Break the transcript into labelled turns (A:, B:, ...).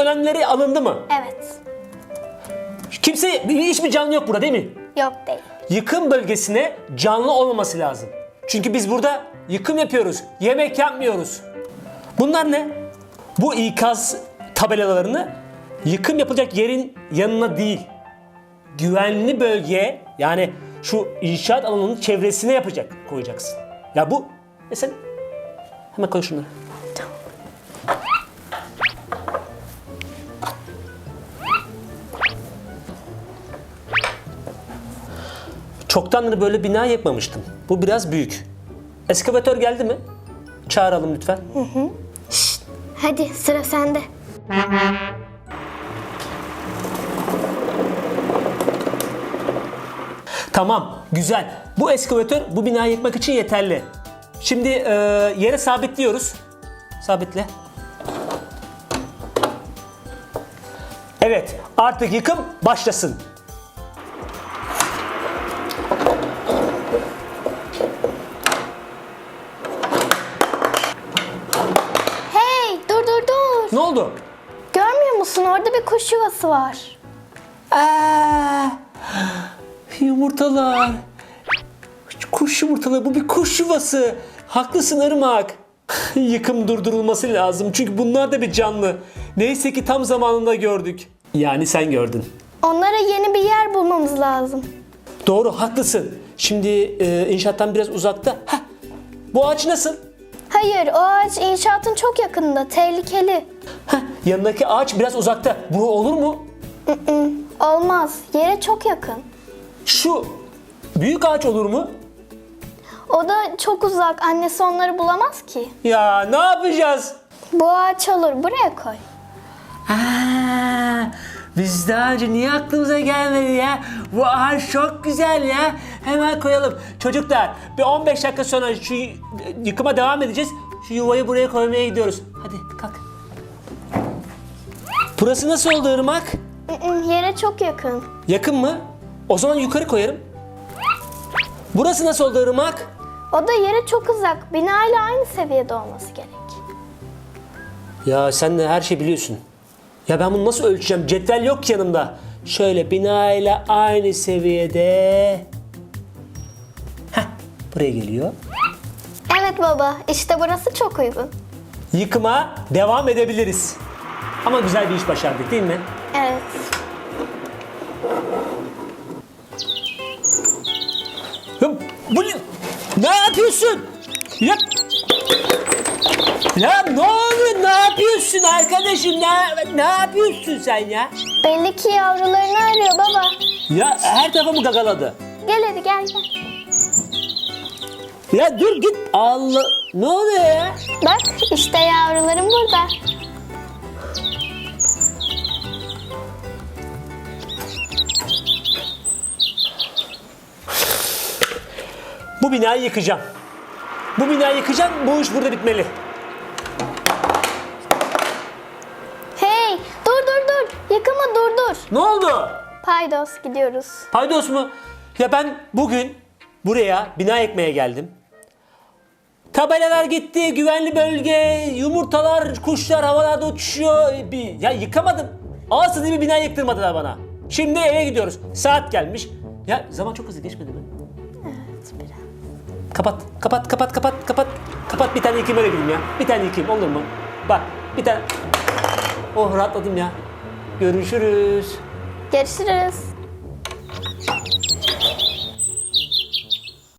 A: önlemleri alındı mı?
B: Evet.
A: Kimse, hiçbir canlı yok burada değil mi?
B: Yok değil.
A: Yıkım bölgesine canlı olmaması lazım. Çünkü biz burada yıkım yapıyoruz. Yemek yapmıyoruz. Bunlar ne? Bu ikaz tabelalarını yıkım yapılacak yerin yanına değil, güvenli bölgeye yani şu inşaat alanının çevresine yapacak koyacaksın. Ya bu sen hemen koy şunları. Çoktandır böyle bina yapmamıştım. Bu biraz büyük. Eskavatör geldi mi? Çağıralım lütfen.
B: Hadi sıra sende.
A: Tamam, güzel. Bu eskavatör bu binayı yıkmak için yeterli. Şimdi e, yere sabitliyoruz. Sabitle. Evet, artık yıkım başlasın. Ne oldu?
B: Görmüyor musun orada bir kuş yuvası var.
A: Aa, yumurtalar. Kuş yumurtaları. Bu bir kuş yuvası. Haklısın Irmak. Yıkım durdurulması lazım. Çünkü bunlar da bir canlı. Neyse ki tam zamanında gördük. Yani sen gördün.
B: Onlara yeni bir yer bulmamız lazım.
A: Doğru, haklısın. Şimdi e, inşaattan biraz uzakta. Heh, bu ağaç nasıl?
B: Hayır o ağaç inşaatın çok yakınında. Tehlikeli.
A: Heh, yanındaki ağaç biraz uzakta. Bu olur mu?
B: Mm-mm, Olmaz. Yere çok yakın.
A: Şu büyük ağaç olur mu?
B: O da çok uzak. Annesi onları bulamaz ki.
A: Ya ne yapacağız?
B: Bu ağaç olur. Buraya koy.
A: Aa, biz daha önce niye aklımıza gelmedi ya? Bu ağaç çok güzel ya. Hemen koyalım. Çocuklar bir 15 dakika sonra şu yıkıma devam edeceğiz. Şu yuvayı buraya koymaya gidiyoruz. Hadi kalk. Burası nasıl oldu Irmak?
B: Yere çok yakın.
A: Yakın mı? O zaman yukarı koyarım. Burası nasıl oldu Irmak?
B: O da yere çok uzak. Bina ile aynı seviyede olması gerek.
A: Ya sen de her şeyi biliyorsun. Ya ben bunu nasıl ölçeceğim? Cetvel yok ki yanımda. Şöyle bina ile aynı seviyede. Heh, buraya geliyor.
B: Evet baba. işte burası çok uygun.
A: Yıkıma devam edebiliriz. Ama güzel bir iş başardık değil mi?
B: Evet.
A: Ya, bu ne- yapıyorsun? Ya, ya ne oluyor? Ne yapıyorsun arkadaşım? Ne, ne yapıyorsun sen ya?
B: Belli ki yavrularını arıyor baba.
A: Ya her tarafımı gagaladı.
B: Gel hadi gel gel.
A: Ya dur git. Allah. Ne oluyor ya?
B: Bak işte yavrularım burada.
A: Bu binayı yıkacağım. Bu binayı yıkacağım. Bu iş burada bitmeli. Ne oldu?
B: Paydos gidiyoruz.
A: Paydos mu? Ya ben bugün buraya bina ekmeye geldim. Tabelalar gitti, güvenli bölge, yumurtalar, kuşlar havalarda uçuşuyor. Bir, ya yıkamadım. Ağzı bir bina yıktırmadılar bana. Şimdi eve gidiyoruz. Saat gelmiş. Ya zaman çok hızlı geçmedi mi?
B: Evet biraz.
A: Kapat, kapat, kapat, kapat, kapat. Kapat bir tane yıkayayım öyle gideyim ya. Bir tane yıkayayım olur mu? Bak bir tane. Oh rahatladım ya. Görüşürüz.
B: Görüşürüz.